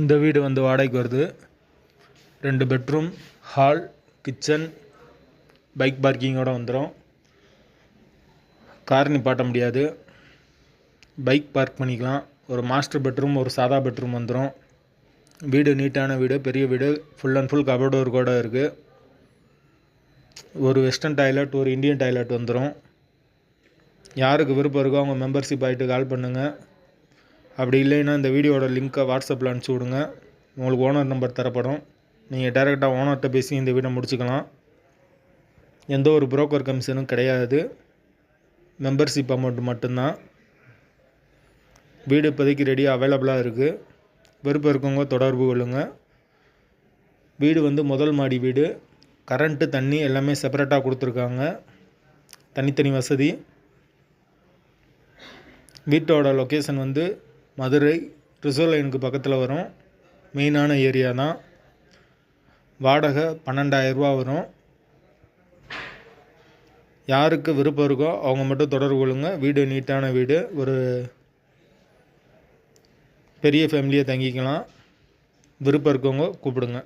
இந்த வீடு வந்து வாடகைக்கு வருது. ரெண்டு பெட்ரூம் ஹால் கிச்சன் பைக் பார்க்கிங்கோடு வந்துடும் கார் நிப்பாட்ட முடியாது. பைக் பார்க் பண்ணிக்கலாம். ஒரு மாஸ்டர் பெட்ரூம் ஒரு சாதா பெட்ரூம் வந்துடும் வீடு நீட்டான வீடு பெரிய வீடு ஃபுல் அண்ட் ஃபுல் கபோர்ட் ஒரு கூட இருக்குது ஒரு வெஸ்டர்ன் டாய்லெட் ஒரு இந்தியன் டாய்லெட் வந்துடும் யாருக்கு விருப்பம் இருக்கோ அவங்க மெம்பர்ஷிப் ஆகிட்டு கால் பண்ணுங்கள் அப்படி இல்லைன்னா இந்த வீடியோட லிங்க்கை வாட்ஸ்அப்பில் அனுப்பிச்சி விடுங்க. உங்களுக்கு ஓனர் நம்பர் தரப்படும். நீங்கள் டேரெக்டாக ஓனர்கிட்ட பேசி இந்த வீடை முடிச்சுக்கலாம். எந்த ஒரு புரோக்கர் கமிஷனும் கிடையாது. மெம்பர்ஷிப் அமௌண்ட் மட்டும்தான். வீடு இப்போதைக்கு ரெடியாக அவைலபிளாக இருக்குது விருப்பம் இருக்கவங்க தொடர்பு கொள்ளுங்கள் வீடு வந்து முதல் மாடி வீடு. கரண்ட்டு தண்ணி எல்லாமே செப்பரேட்டாக கொடுத்துருக்காங்க. தனித்தனி வசதி. வீட்டோட லொக்கேஷன் வந்து மதுரை ரிசர்வ் லைனுக்கு பக்கத்தில் வரும். மெயினான ஏரியா தான். வாடகை பன்னெண்டாயிரரூபா வரும். யாருக்கு விருப்பம் இருக்கோ அவங்க மட்டும் தொடர்பு கொள்ளுங்கள் வீடு நீட்டான வீடு. ஒரு பெரிய ஃபேமிலியை தங்கிக்கலாம். விருப்பம் இருக்கவங்க கூப்பிடுங்க.